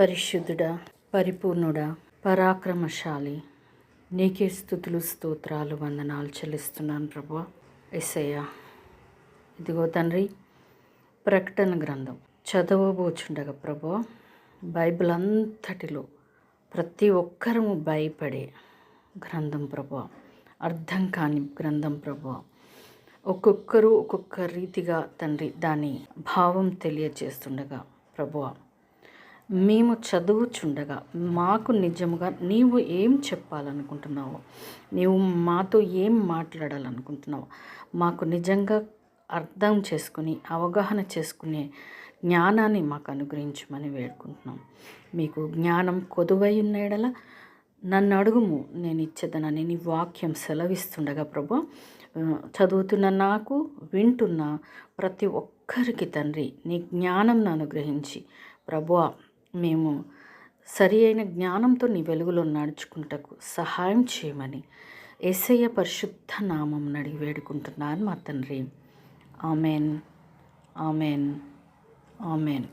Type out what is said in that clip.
పరిశుద్ధుడా పరిపూర్ణుడా పరాక్రమశాలి. నీకే స్థుతులు స్తోత్రాలు వందనాలు చెల్లిస్తున్నాను ప్రభు. ఎస్సయ్య ఇదిగో తండ్రి ప్రకటన గ్రంథం. చదవబోచుండగా ప్రభు బైబిల్ అంతటిలో ప్రతి ఒక్కరము భయపడే గ్రంథం ప్రభు. అర్థం కాని గ్రంథం ప్రభు. ఒక్కొక్కరు ఒక్కొక్క రీతిగా తండ్రి దాని భావం తెలియజేస్తుండగా ప్రభువ మేము చదువుచుండగా మాకు నిజముగా నీవు ఏం చెప్పాలనుకుంటున్నావు నీవు మాతో ఏం మాట్లాడాలనుకుంటున్నావు మాకు నిజంగా అర్థం చేసుకుని అవగాహన చేసుకునే జ్ఞానాన్ని మాకు అనుగ్రహించమని వేడుకుంటున్నాం. మీకు జ్ఞానం కొదువై ఉన్న నన్ను అడుగుము నేను ఇచ్చేదనని నీ వాక్యం సెలవిస్తుండగా ప్రభు చదువుతున్న నాకు వింటున్న ప్రతి ఒక్కరికి తండ్రి నీ జ్ఞానం అనుగ్రహించి ప్రభు మేము సరి అయిన జ్ఞానంతో నీ వెలుగులో నడుచుకుంటకు సహాయం చేయమని ఏసయ్య పరిశుద్ధ నామం అడిగి వేడుకుంటున్నాను మా తండ్రి. ఆమెన్. ఆమెన్. ఆమెన్.